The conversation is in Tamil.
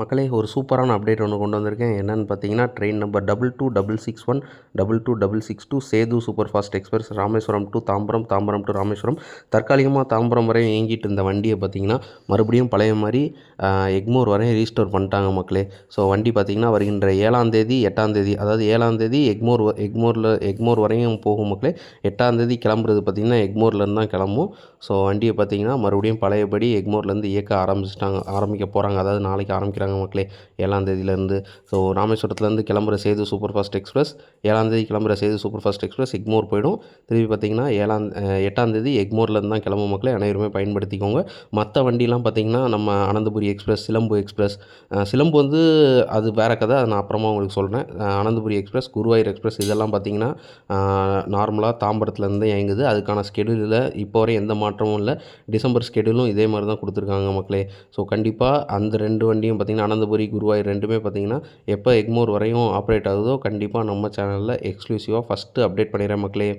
மக்களே ஒரு சூப்பரான அப்டேட் ஒன்று கொண்டு வந்திருக்கேன். என்னென்னு பார்த்தீங்கன்னா train number double two double six one double two double six two Sethu super fast express Rameswaram to Tambaram Tambaram to Rameswaram. தற்காலிகமாக தாம்பரம் வரை இயங்கிட்டு இருந்த வண்டியை பார்த்தீங்கன்னா மறுபடியும் பழைய மாதிரி எக்மோர் வரையும் ரீஸ்டோர் பண்ணிட்டாங்க மக்களே. ஸோ வண்டி பார்த்திங்கன்னா வருகின்ற ஏழாந்தேதி எட்டாந்தேதி அதாவது ஏழாந்தேதி எக்மோர் எக்மோரில் எக்மோர் வரையும் போகும் மக்களே. எட்டாந்தேதி கிளம்புறது பார்த்திங்கன்னா எக்மோர்லேருந்து தான் கிளம்பும். ஸோ வண்டியை பார்த்திங்கன்னா மறுபடியும் பழையபடி எக்மோர்லேருந்து இயக்க ஆரம்பிச்சிட்டாங்க ஆரம்பிக்க போகிறாங்க அதாவது நாளைக்கு ஆரம்பிக்கிறாங்க. மக்களே. ஏழாம் தேதியிலேருந்து ஸோ ராமேஸ்வரத்துலேருந்து கிளம்புற சேது சூப்பர் ஃபாஸ்ட் எக்ஸ்பிரஸ் ஏழாம் தேதி கிளம்புற Sethu super fast express Egmore போயிடும். திருப்பி பார்த்திங்கன்னா ஏழாம் எட்டாம் தேதி எக்மோர்லேருந்து தான் கிளம்பும் மக்களே. அனைவருமே பயன்படுத்திக்கோங்க. மற்ற வண்டிலாம் பார்த்திங்கன்னா நம்ம அனந்தபுரி எக்ஸ்பிரஸ் சிலம்பு எக்ஸ்பிரஸ் சிலம்பு வந்து அது வேறு கதை. அதை நான் அப்புறமா உங்களுக்கு சொல்கிறேன் அனந்தபுரி எக்ஸ்பிரஸ் குருவாயூர் எக்ஸ்பிரஸ் இதெல்லாம் பார்த்திங்கன்னா நார்மலாக தாம்பரத்துலேருந்து இயங்குது. அதுக்கான ஸ்கெடியூலில் இப்போ வரை எந்த மாற்றமும் இல்லை. டிசம்பர் ஸ்கெடியூலும் இதே மாதிரி தான் கொடுத்துருக்காங்க மக்களே. ஸோ கண்டிப்பாக அந்த ரெண்டு வண்டியும் பார்த்திங்கன்னா அனந்தபுரி குருவாயூர் ரெண்டுமே பார்த்திங்கன்னா எப்போ எக்மோர் வரையும் ஆப்ரேட் ஆகுதோ கண்டிப்பாக நம்ம சேனலில் எக்ஸ்க்ளூசிவாக ஃபஸ்ட்டு அப்டேட் பண்ணிடுறேன் மக்களே.